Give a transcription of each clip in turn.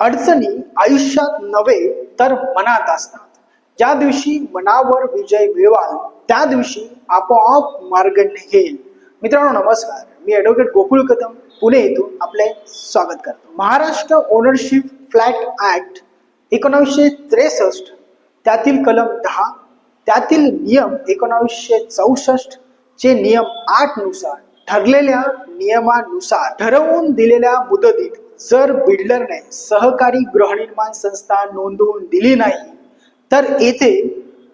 अडचणी आयुष्यात नव्हे तर मनात असतात. ज्या दिवशी मनावर विजय मिळवाल त्या दिवशी आपोआप मार्ग निघेल. मित्रांनो नमस्कार. मी ॲडव्होकेट गोकुळ कदम पुणे येथून आपले स्वागत करतो. महाराष्ट्र ओनरशिप फ्लॅट ऍक्ट एकोणावीसशे त्रेसष्ट त्यातील कलम दहा त्यातील नियम एकोणावीसशे चौसष्ट चे नियम आठनुसार ठरलेल्या नियमानुसार ठरवून दिलेल्या मुदतीत जर बिल्डरने सहकारी गृहनिर्माण संस्था नोंदवून दिली नाही तर येथे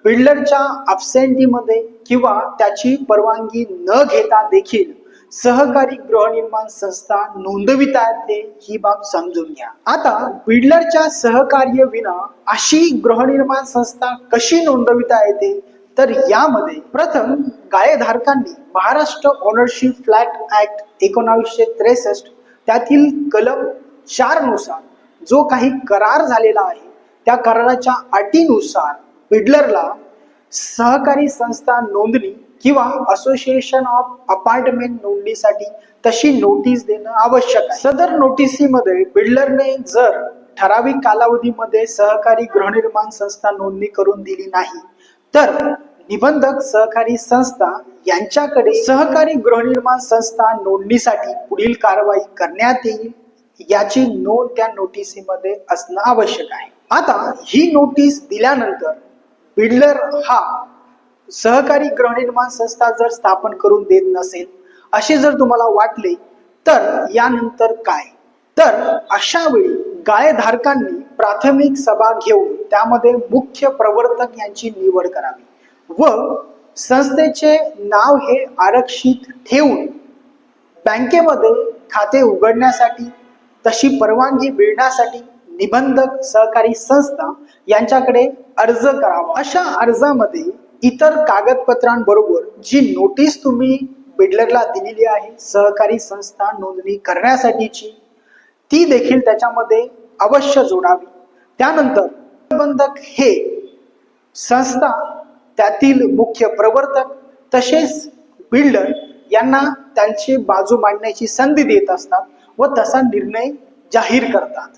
बिल्डरच्या अबसेंटीमध्ये किंवा त्याची परवानगी न घेता देखील सहकारी गृहनिर्माण संस्था नोंदविता येते ही बाब समजून घ्या. आता बिल्डरच्या सहकार्य विना अशी गृहनिर्माण संस्था कशी नोंदविता येते? तर यामध्ये प्रथम गायधारकांनी महाराष्ट्र ओनरशिप फ्लॅट ऍक्ट एकोणावीसशे त्रेसष्ट त्यातील कलम चारनुसार जो काही करार झालेला आहे त्या कराराच्या अटीनुसार बिडलरला सहकारी संस्था नोंदणी किंवा असोसिएशन ऑफ अपार्टमेंट नोंदणीसाठी तशी नोटीस देणं आवश्यक आहे. सदर नोटिसीमध्ये बिल्डरने जर ठराविक कालावधीमध्ये सहकारी गृहनिर्माण संस्था नोंदणी करून दिली नाही तर निबंधक सहकारी संस्था यांच्याकडे सहकारी गृहनिर्माण संस्था नोंदणीसाठी पुढील कारवाई करण्यात येईल याची नोंद त्या नोटीसीमध्ये असणं आवश्यक आहे. आता ही नोटीस दिल्यानंतर बिल्डर हा सहकारी गृहनिर्माण संस्था जर स्थापन करून देत नसेल असे जर तुम्हाला वाटले तर यानंतर काय? तर अशा वेळी गायधारकांनी प्राथमिक सभा घेऊन त्यामध्ये मुख्य प्रवर्तक यांची निवड करावी व संस्थेचे नाव हे आरक्षित ठेवून बँकेमध्ये खाते उघडण्यासाठी तशी परवानगी मिळण्यासाठी निबंधक सहकारी संस्था यांच्याकडे अर्ज करावा. अशा अर्जामध्ये इतर कागदपत्रांबरोबर जी नोटीस तुम्ही बिडलरला दिलेली आहे सहकारी संस्था नोंदणी करण्यासाठीची ती देखील त्याच्यामध्ये अवश्य जोडावी. त्यानंतर निबंधक हे संस्था त्यातील मुख्य प्रवर्तक तसेच बिल्डर यांना त्यांची बाजू मांडण्याची संधी देत असतात व तसा निर्णय जाहीर करतात.